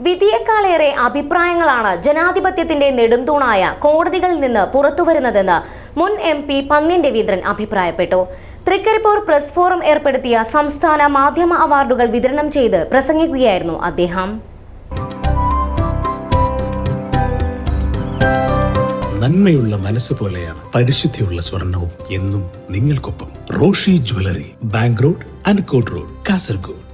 വിധിയേക്കാളേറെ അഭിപ്രായങ്ങളാണ് ജനാധിപത്യത്തിന്റെ നെടുംതൂണായ കോടതികളിൽ നിന്ന് പുറത്തുവരുന്നതെന്ന് മുൻ എം പി പന്നിൻ രവീന്ദ്രൻ അഭിപ്രായപ്പെട്ടു. തൃക്കരിപ്പൂർ പ്രസ് ഫോറം ഏർപ്പെടുത്തിയ സംസ്ഥാന മാധ്യമ അവാർഡുകൾ വിതരണം ചെയ്ത് പ്രസംഗിക്കുകയായിരുന്നു അദ്ദേഹം. നന്മയുള്ള മനസ്സ് പോലെയാണ് പരിശുദ്ധിയുള്ള സ്വർണവും എന്നും നിങ്ങൾക്കൊപ്പം Roshi jewellery bank road Ankot road Kasaragod.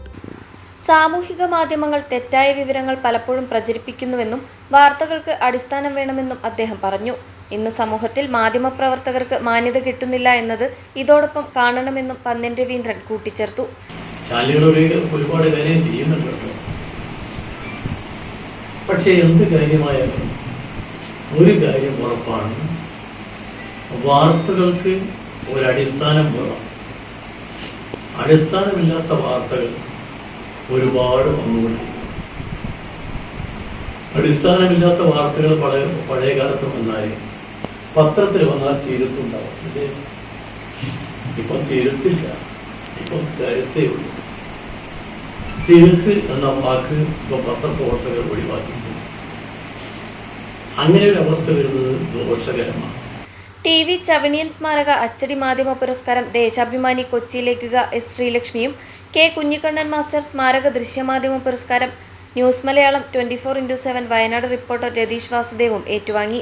സാമൂഹിക മാധ്യമങ്ങൾ തെറ്റായ വിവരങ്ങൾ പലപ്പോഴും പ്രചരിപ്പിക്കുന്നുവെന്നും വാർത്തകൾക്ക് അടിസ്ഥാനം വേണമെന്നും അദ്ദേഹം പറഞ്ഞു. ഇന്ന് സമൂഹത്തിൽ മാധ്യമപ്രവർത്തകർക്ക് മാന്യത കിട്ടുന്നില്ല എന്നത് ഇതോടൊപ്പം കാണണമെന്നും പന്നൻ രവീന്ദ്രൻ കൂട്ടിച്ചേർത്തു. ഒരുപാട് കാര്യം ചെയ്യുന്നുണ്ട് പക്ഷേ എന്ത് കാര്യമായാലും ഒരു കാര്യം ഉറപ്പാണ്. വാർത്തകൾക്ക് ഒരടിസ്ഥാനം വേണം. അടിസ്ഥാനമില്ലാത്ത വാർത്തകൾ ഒരുപാട് വന്നുകൊണ്ടിരിക്കും അടിസ്ഥാനമില്ലാത്ത വാർത്തകൾ പഴയ പഴയ കാലത്ത് വന്നാൽ പത്രത്തിൽ വന്നാൽ തീരത്തുണ്ടാവും. അല്ലേ ഇപ്പം തീരത്തില്ല. ഇപ്പം തരത്തേ ഉള്ളൂ. തിരുത്ത് എന്ന വാക്ക് ഇപ്പൊ പത്രപ്രവർത്തകർ ഒഴിവാക്കിയിട്ടുണ്ട്. അങ്ങനെ ഒരു അവസ്ഥ വരുന്നത് ദോഷകരമാണ്. ടി വി ചവണിയൻ സ്മാരക അച്ചടി മാധ്യമ പുരസ്കാരം ദേശാഭിമാനി കൊച്ചി ലേഖിക എസ്. ശ്രീലക്ഷ്മിയും കെ കുഞ്ഞിക്കണ്ണൻ മാസ്റ്റർ സ്മാരക ദൃശ്യമാധ്യമ പുരസ്കാരം news Malayalam twenty four into seven Wayanad reporter Ratheesh വാസുദേവും ഏറ്റുവാങ്ങി.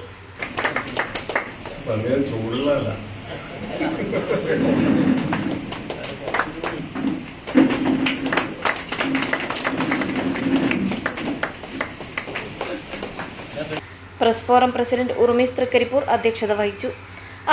Press forum president Urumees Trikaripur അധ്യക്ഷത വഹിച്ചു.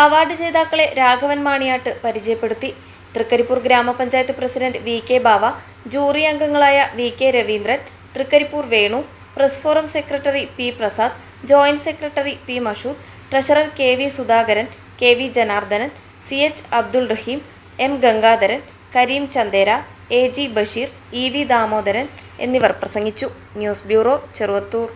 അവാർഡ് ജേതാക്കളെ രാഘവൻ മാണിയാട്ട് പരിചയപ്പെടുത്തി. തൃക്കരിപ്പൂർ ഗ്രാമപഞ്ചായത്ത് president V K Bava jury അംഗങ്ങളായ V K Raveendran Trikaripur Venu press forum secretary P Prasad joint secretary P Mashoor treasurer K V Sudhakaran K V Janardhanan C H Abdul Raheem M Gangadharan Kareem Chandera A G Basheer E V Damodaran എന്നിവർ പ്രസംഗിച്ചു. News bureau Cheruvathur.